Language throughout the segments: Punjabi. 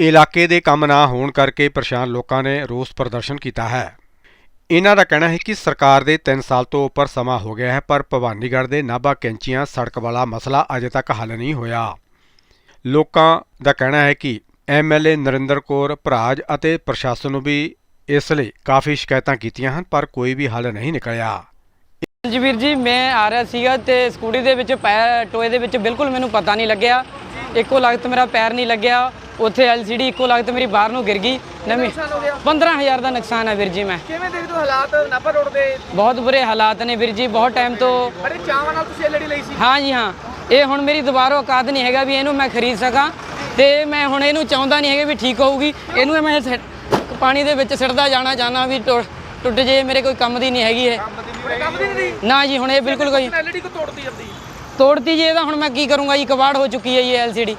ਇਲਾਕੇ ਦੇ ਕੰਮ ਨਾ ਹੋਣ ਕਰਕੇ ਪਰੇਸ਼ਾਨ ਲੋਕਾਂ ਨੇ ਰੋਸ ਪ੍ਰਦਰਸ਼ਨ ਕੀਤਾ ਹੈ। ਇਹਨਾਂ ਦਾ ਕਹਿਣਾ ਹੈ ਕਿ ਸਰਕਾਰ ਦੇ 3 ਸਾਲ ਤੋਂ ਉੱਪਰ ਸਮਾਂ ਹੋ ਗਿਆ ਹੈ, ਪਰ ਭਵਾਨੀਗੜ੍ਹ ਦੇ ਨਾਭਾ ਕੈਂਚੀਆਂ ਸੜਕ ਵਾਲਾ ਮਸਲਾ ਅਜੇ ਤੱਕ ਹੱਲ ਨਹੀਂ ਹੋਇਆ। ਲੋਕਾਂ ਦਾ ਕਹਿਣਾ ਹੈ ਕਿ ਐਮਐਲਏ ਨਰਿੰਦਰ ਕੌਰ, ਭਰਾਜ ਅਤੇ ਪ੍ਰਸ਼ਾਸਨ ਨੂੰ ਵੀ ਇਸ ਲਈ ਕਾਫੀ ਸ਼ਿਕਾਇਤਾਂ ਕੀਤੀਆਂ ਹਨ, ਪਰ ਕੋਈ ਵੀ ਹੱਲ ਨਹੀਂ ਨਿਕਲਿਆ। ਜੀ ਜੀ, ਮੈਂ ਆ ਰਿਹਾ ਸੀਗਾ ਤੇ ਸਕੂਟੀ ਦੇ ਵਿੱਚ ਪੈਰ ਟੋਏ ਦੇ ਵਿੱਚ ਬਿਲਕੁਲ ਮੈਨੂੰ ਪਤਾ ਨਹੀਂ ਲੱਗਿਆ। ਇੱਕੋ ਲਗਤ ਮੇਰਾ ਪੈਰ ਨਹੀਂ ਲੱਗਿਆ। ਉੱਥੇ ਐਲਸੀਡੀ ਇੱਕੋ ਲਗਤ ਮੇਰੀ ਬਾਹਰ ਨੂੰ ਗਿਰ ਗਈ। ਨਵੀਂ ਨੁਕਸਾਨ ਹੋ ਗਿਆ? 15000 ਦਾ ਨੁਕਸਾਨ ਹੈ ਵੀਰ ਜੀ ਮੈਂ। ਕਿਵੇਂ ਦੇਖਦੇ ਹੋ ਹਾਲਾਤ ਨਾਭਾ ਰੋਡ ਦੇ? ਬਹੁਤ ਬੁਰੇ ਹਾਲਾਤ ਨੇ ਵੀਰ ਜੀ ਬਹੁਤ ਟਾਈਮ ਤੋਂ ਬੜੇ ਚਾਵਾਂ ਨਾਲ ਤੁਸੀਂ ਐਲਡੀ ਲਈ ਸੀ। ਹਾਂ ਜੀ ਹਾਂ। ਇਹ ਹੁਣ ਮੇਰੀ ਦੁਬਾਰਾ ਔਕਾਤ ਨਹੀਂ ਹੈਗਾ ਵੀ ਇਹਨੂੰ ਮੈਂ ਖਰੀਦ ਸਕਾਂ ਤੇ ਮੈਂ ਹੁਣ ਇਹਨੂੰ ਚਾਹੁੰਦਾ ਨਹੀਂ ਹੈਗਾ ਵੀ ਠੀਕ ਹੋਊਗੀ। ਇਹਨੂੰ ਮੈਂ ਸਿੱਟ- ਪਾਣੀ ਦੇ ਵਿੱਚ ਸਿੱਟਦਾ ਜਾਣਾ ਜਾਣਾ ਵੀ ਟੁ- ਟੁੱਟ ਜੇ ਮੇਰੇ ਕੋਈ ਕੰਮ ਦੀ ਨਹੀਂ ਹੈਗੀ ਇਹ। ਕੰਮ ਦੀ ਨਹੀਂ ਨਾ ਜੀ ਹੁਣ ਇਹ ਬਿਲਕੁਲ ਕੋਈ ਐਲਡੀ ਕੋ ਤੋੜਦੀ ਜਾਂਦੀ? ਤੋੜਤੀ ਜੀ ਇਹਦਾ ਹੁਣ ਮੈਂ ਕੀ ਕਰੂੰਗਾ ਜੀ ਕਬਾੜ ਹੋ ਚੁੱਕੀ ਹੈ ਜੀ ਐਲਸੀਡੀ।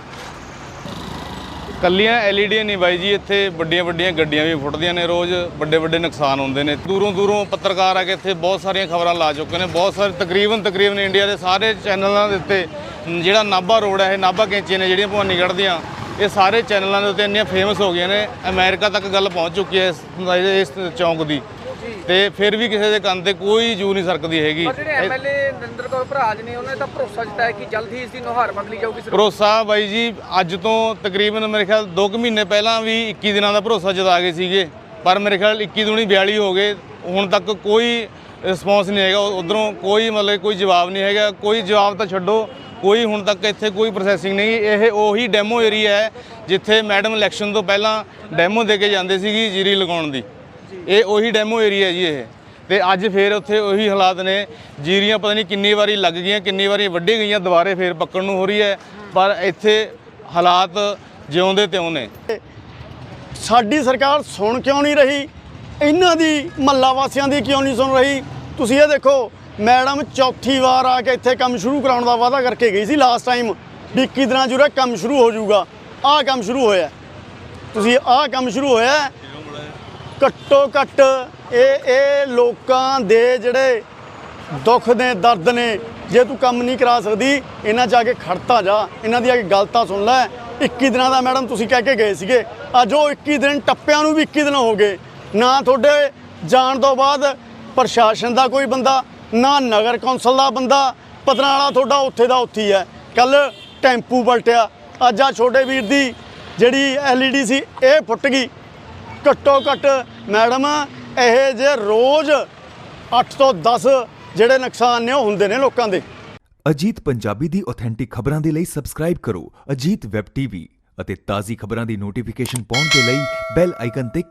ਕੱਲੀਆਂ ਐਲਈਡੀ ਨਹੀਂ ਬਾਈ ਜੀ, ਇੱਥੇ ਵੱਡੀਆਂ ਵੱਡੀਆਂ ਗੱਡੀਆਂ ਵੀ ਫੁੱਟਦੀਆਂ ਨੇ ਰੋਜ਼, ਵੱਡੇ ਵੱਡੇ ਨੁਕਸਾਨ ਹੁੰਦੇ ਨੇ। ਦੂਰੋਂ ਦੂਰੋਂ ਪੱਤਰਕਾਰ ਆ ਕੇ ਇੱਥੇ ਬਹੁਤ ਸਾਰੀਆਂ ਖਬਰਾਂ ਲਾ ਚੁੱਕੇ ਨੇ। ਬਹੁਤ ਸਾਰੇ, ਤਕਰੀਬਨ ਤਕਰੀਬਨ ਇੰਡੀਆ ਦੇ ਸਾਰੇ ਚੈਨਲਾਂ ਦੇ ਉੱਤੇ ਜਿਹੜਾ ਨਾਭਾ ਰੋਡ ਹੈ ਇਹ ਨਾਭਾ ਕੈਂਚੀਆਂ ਨੇ ਜਿਹੜੀਆਂ ਭਵਾਨੀਗੜ੍ਹ ਦੀਆਂ, ਇਹ ਸਾਰੇ ਚੈਨਲਾਂ ਦੇ ਉੱਤੇ ਇੰਨੀਆਂ ਫੇਮਸ ਹੋ ਗਈਆਂ ਨੇ। ਅਮਰੀਕਾ ਤੱਕ ਗੱਲ ਪਹੁੰਚ ਚੁੱਕੀ ਹੈ ਇਸ ਇਸ ਚੌਂਕ ਦੀ। ਤੇ ਫਿਰ ਵੀ ਕਿਸੇ ਦੇ ਕੰਨ ਤੇ ਕੋਈ ਜੂ ਨਹੀਂ ਸਰਕਦੀ ਹੈਗੀ। ਪਰ ਜਿਹੜੇ ਐਮਐਲਏ ਨਰਿੰਦਰ ਕੌਰ ਭਰਾਜ ਨੇ ਉਹਨਾਂ ਨੇ ਤਾਂ ਭਰੋਸਾ ਜਤਾਇਆ ਕਿ ਜਲਦ ਹੀ ਇਸ ਦੀ ਨੁਹਾਰ ਬਦਲੀ ਜਾਊਗੀ ਸਰਕਾਰ। ਭਰੋਸਾ ਬਾਈ ਜੀ ਅੱਜ ਤੋਂ ਤਕਰੀਬਨ ਮੇਰੇ ਖਿਆਲ 2 ਕੁ ਮਹੀਨੇ ਪਹਿਲਾਂ ਵੀ 21 ਦਿਨਾਂ ਦਾ ਭਰੋਸਾ ਜਤਾ ਗਏ ਸੀਗੇ। ਪਰ ਮੇਰੇ ਖਿਆਲ 21 ਦੂਣੀ 42 ਹੋ ਗਏ। ਹੁਣ ਤੱਕ ਕੋਈ ਰਿਸਪੌਂਸ ਨਹੀਂ ਹੈਗਾ। ਉਧਰੋਂ ਕੋਈ ਮਤਲਬ ਕੋਈ ਜਵਾਬ ਨਹੀਂ ਹੈਗਾ। ਕੋਈ ਜਵਾਬ ਤਾਂ ਛੱਡੋ। ਕੋਈ ਹੁਣ ਤੱਕ ਇੱਥੇ ਕੋਈ ਪ੍ਰੋਸੈਸਿੰਗ ਨਹੀਂ। ਇਹ ਉਹੀ ਡੈਮੋ ਏਰੀਆ ਹੈ ਜਿੱਥੇ ਮੈਡਮ ਇਲੈਕਸ਼ਨ ਤੋਂ ਪਹਿਲਾਂ ਡੈਮੋ ਦੇ ਕੇ ਜਾਂਦੇ ਸੀਗੀ ਜੀਰੀ ਲਗਾਉਣ ਦੀ। ਇਹ ਉਹੀ ਡੈਮੋ ਏਰੀਆ ਜੀ ਇਹ। ਤੇ ਅੱਜ ਫੇਰ ਉੱਥੇ ਉਹੀ ਹਾਲਾਤ ਨੇ। ਜੀਰੀਆਂ ਪਤਾ ਨਹੀਂ ਕਿੰਨੀ ਵਾਰੀ ਲੱਗ ਗਈਆਂ, ਕਿੰਨੀ ਵਾਰੀ ਵੱਢੀ ਗਈਆਂ, ਦੁਬਾਰੇ ਫੇਰ ਪੱਕਣ ਨੂੰ ਹੋ ਰਹੀ ਹੈ। ਪਰ ਇੱਥੇ ਹਾਲਾਤ ਜਿਉਂਦੇ ਤਿਉਂ ਨੇ। ਸਾਡੀ ਸਰਕਾਰ ਸੁਣ ਕਿਉਂ ਨਹੀਂ ਰਹੀ? ਇਹਨਾਂ ਦੀ ਮੱਲਾ ਵਾਸੀਆਂ ਦੀ ਕਿਉਂ ਨਹੀਂ ਸੁਣ ਰਹੀ? ਤੁਸੀਂ ਇਹ ਦੇਖੋ, ਮੈਡਮ ਚੌਥੀ ਵਾਰ ਆ ਕੇ ਇੱਥੇ ਕੰਮ ਸ਼ੁਰੂ ਕਰਾਉਣ ਦਾ ਵਾਅਦਾ ਕਰਕੇ ਗਈ ਸੀ ਲਾਸਟ ਟਾਈਮ ਵੀ 21 ਦਿਨਾਂ 'ਚ ਕੰਮ ਸ਼ੁਰੂ ਹੋ ਜਾਊਗਾ। ਆਹ ਕੰਮ ਸ਼ੁਰੂ ਹੋਇਆ। ਤੁਸੀਂ ਆਹ ਕੰਮ ਸ਼ੁਰੂ ਹੋਇਆ। ਘੱਟੋ ਘੱਟ ਇਹ ਇਹ ਲੋਕਾਂ ਦੇ ਜਿਹੜੇ ਦੁੱਖ ਨੇ, ਦਰਦ ਨੇ, ਜੇ ਤੂੰ ਕੰਮ ਨਹੀਂ ਕਰਾ ਸਕਦੀ, ਇਹਨਾਂ ਜਾ ਕੇ ਖੜਤਾ ਜਾ, ਇਹਨਾਂ ਦੀ ਆ ਕੇ ਗੱਲ ਸੁਣ ਲੈ। 21 ਦਿਨਾਂ ਦਾ ਮੈਡਮ ਤੁਸੀਂ ਕਹਿ ਕੇ ਗਏ ਸੀਗੇ, ਅੱਜ ਉਹ 21 ਦਿਨ ਟੱਪਿਆਂ ਨੂੰ ਵੀ 21 ਦਿਨ ਹੋ ਗਏ। ਨਾ ਤੁਹਾਡੇ ਜਾਣ ਤੋਂ ਬਾਅਦ ਪ੍ਰਸ਼ਾਸਨ ਦਾ ਕੋਈ ਬੰਦਾ, ਨਾ ਨਗਰ ਕੌਂਸਲ ਦਾ ਬੰਦਾ ਪਤਨਾਲਾ ਤੁਹਾਡਾ ਉੱਥੇ ਦਾ ਉੱਥੇ ਹੀ ਹੈ। ਕੱਲ ਟੈਂਪੂ ਪਲਟਿਆ, ਅੱਜ ਆ ਛੋਟੇ ਵੀਰ ਦੀ ਜਿਹੜੀ ਐਲਈਡੀ ਸੀ, ਇਹ ਫੁੱਟ ਗਈ। ਘੱਟੋ ਘੱਟ ਮੈਡਮ, ਇਹ ਜੇ ਰੋਜ਼ 8 ਤੋਂ 10 ਜਿਹੜੇ ਨੁਕਸਾਨ ਨੇ, ਉਹ ਹੁੰਦੇ ਨੇ ਲੋਕਾਂ ਦੇ। ਅਜੀਤ ਪੰਜਾਬੀ ਦੀ ਆਥੈਂਟਿਕ ਖਬਰਾਂ ਦੇ ਲਈ ਸਬਸਕ੍ਰਾਈਬ ਕਰੋ ਅਜੀਤ ਵੈਬ ਟੀਵੀ ਅਤੇ ਤਾਜ਼ੀ ਖਬਰਾਂ ਦੀ ਨੋਟੀਫਿਕੇਸ਼ਨ ਪਾਉਣ ਦੇ ਲਈ ਬੈਲ ਆਈਕਨ ਤੇ